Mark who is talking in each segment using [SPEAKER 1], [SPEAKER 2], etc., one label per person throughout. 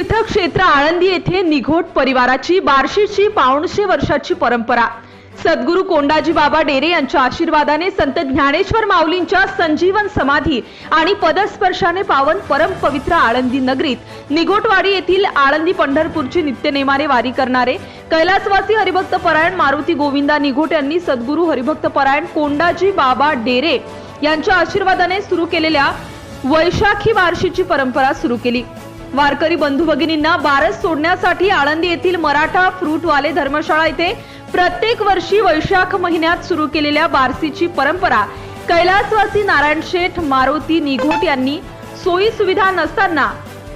[SPEAKER 1] तीर्थक्षेत्र आळंदी येथे निघोट परिवाराची बार्शीची पाऊणशे वर्षाची परंपरा. सद्गुरू कोंडाजी बाबा डेरे यांच्या आशीर्वादाने संत ज्ञानेश्वर माऊलींच्या संजीवन समाधी आणि पदस्पर्शाने पावन परम पवित्र आळंदी नगरीत निघोटवाडी येथील आळंदी पंढरपूरची नित्यनेमाने वारी करणारे कैलासवासी हरिभक्त परायण मारुती गोविंदा निघोट यांनी सद्गुरू हरिभक्त परायण कोंडाजी बाबा डेरे यांच्या आशीर्वादाने सुरू केलेल्या वैशाखी बार्शीची परंपरा सुरू केली. वारकरी बंधू भगिनींना बारस सोडण्यासाठी आळंदी येथील मराठा फ्रूटवाले धर्मशाळा येथे प्रत्येक वर्षी वैशाख महिन्यात सुरू केलेल्या बारसीची परंपरा. कैलासवासी नारायण शेठ मारुती निघोट यांनी सोयी सुविधा नसताना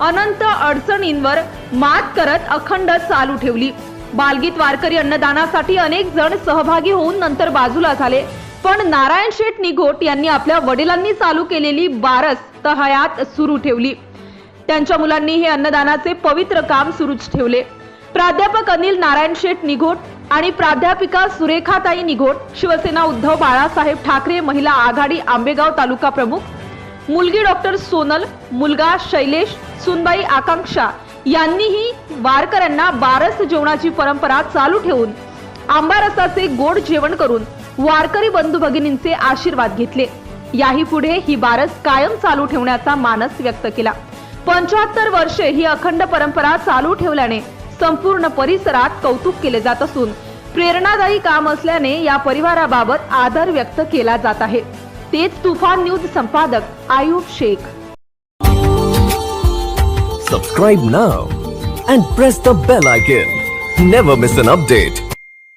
[SPEAKER 1] अनंत अडचणींवर मात करत अखंड चालू ठेवली. बालगीत वारकरी अन्नदानासाठी अनेक जण सहभागी होऊन नंतर बाजूला झाले. पण नारायण शेठ निघोट यांनी आपल्या वडिलांनी चालू केलेली बारस तहयात सुरू ठेवली. त्यांच्या मुलांनी हे अन्नदानाचे पवित्र काम सुरूच ठेवले. प्राध्यापक अनिल नारायण शेठ निघोट आणि प्राध्यापिका सुरेखाताई निघोट शिवसेना उद्धव बाळासाहेब ठाकरे महिला आघाडी आंबेगाव तालुका प्रमुख मुलगी डॉक्टर सोनल मुलगा शैलेश सुनबाई आकांक्षा यांनीही वारकऱ्यांना बारस जेवणाची परंपरा चालू ठेवून आंबारसाचे गोड जेवण करून वारकरी बंधू भगिनींचे आशीर्वाद घेतले. याही पुढे ही बारस कायम चालू ठेवण्याचा मानस व्यक्त केला. पंच्याहत्तर वर्षे ही अखंड परंपरा चालू ठेवल्याने संपूर्ण परिसरात कौतुक केले जात असून प्रेरणादायी काम असल्याने या परिवाराबाबत आदर व्यक्त केला जात आहे. तेच तुफान न्यूज संपादक Ayub Shaikh.
[SPEAKER 2] Subscribe now and press the bell icon never miss an update